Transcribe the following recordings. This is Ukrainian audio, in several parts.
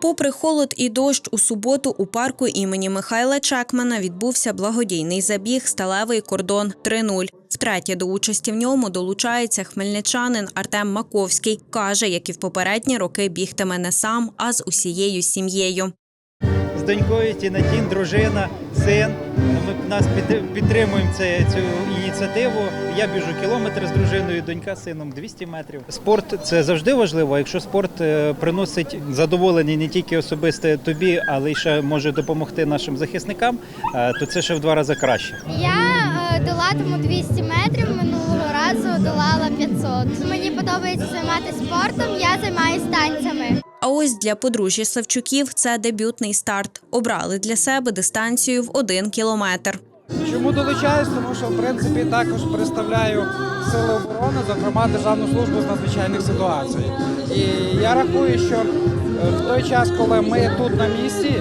Попри холод і дощ, у суботу у парку імені Михайла Чекмана відбувся благодійний забіг «Сталевий кордон 3.0». Втретє до участі в ньому долучається хмельничанин Артем Маковський. Каже, як і в попередні роки бігтиме не сам, а з усією сім'єю. Донькою Тінатін, дружина, син. Ми нас підтримуємо це, цю ініціативу. Я біжу кілометр з дружиною, донька з сином 200 метрів. Спорт це завжди важливо. Якщо спорт е, приносить задоволення не тільки особисте тобі, але й ще може допомогти нашим захисникам, е, то це ще в два рази краще. Я е, долатиму 200 метрів. Минулого разу долала 500. Мені подобається займатися спортом. Я займаюся танцями. А ось для подружжя Савчуків це дебютний старт. Обрали для себе дистанцію в один кілометр. Чому долучаюсь? Тому що в принципі також представляю сили оборони, зокрема Державну службу з надзвичайних ситуацій. І я рахую, що е, в той час, коли ми тут на місці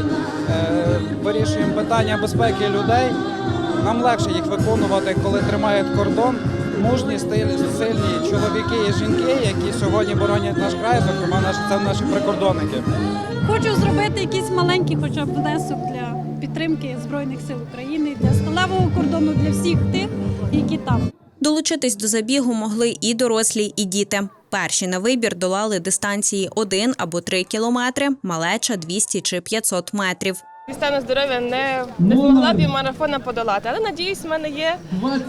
е, вирішуємо питання безпеки людей, нам легше їх виконувати, коли тримають кордон. Мужні, стилі- сильні чоловіки і жінки, які сьогодні боронять наш край, зокрема наші це наші прикордонники. Хочу зробити якийсь маленький, хоча б внесок для підтримки Збройних сил України, для сталевого кордону, для всіх тих, які там. Долучитись до забігу могли і дорослі, і діти. Перші на вибір долали дистанції 1 або 3 кілометри, малеча 200 чи 500 метрів. Зі стану здоров'я не, не змогла б марафона подолати. Але надіюсь, в мене є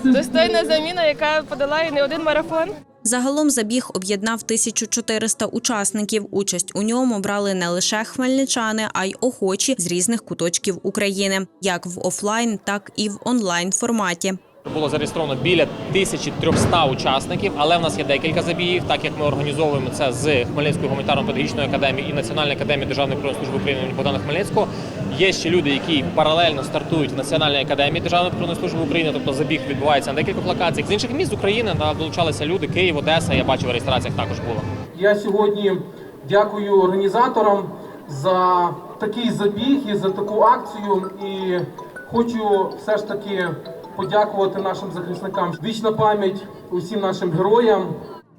достойна заміна, яка подолає не один марафон. Загалом забіг об'єднав 1400 учасників. Участь у ньому брали не лише хмельничани, а й охочі з різних куточків України, як в офлайн, так і в онлайн форматі. Було зареєстровано біля 1300 учасників, але в нас є декілька забігів, так як ми організовуємо це з Хмельницькою гуманітарно-педагогічною академією і Національної академії Державної прикордонної служби України Богдана Хмельницького. Є ще люди, які паралельно стартують в Національній академії Державної прикордонної служби України, тобто забіг відбувається на декількох локаціях. З інших міст України долучалися люди, Київ, Одеса. Я бачив в реєстраціях також було. Я сьогодні дякую організаторам за такий забіг і за таку акцію. І хочу все ж таки подякувати нашим захисникам. Вічна пам'ять усім нашим героям.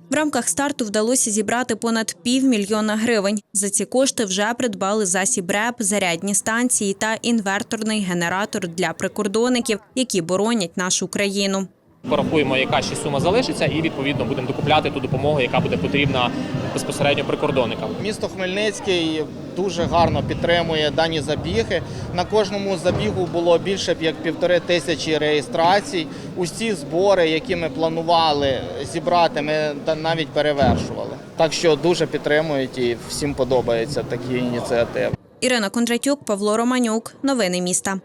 В рамках старту вдалося зібрати понад півмільйона гривень. За ці кошти вже придбали засіб РЕП, зарядні станції та інверторний генератор для прикордонників, які боронять нашу країну. Порахуємо, яка ще сума залишиться, і відповідно будемо докупляти ту допомогу, яка буде потрібна безпосередньо прикордонникам. Місто Хмельницький дуже гарно підтримує дані забіги. На кожному забігу було більше б як півтори тисячі реєстрацій. Усі збори, які ми планували зібрати, ми навіть перевершували. Так що дуже підтримують і всім подобаються такі ініціативи. Ірина Кондратюк, Павло Романюк. Новини міста.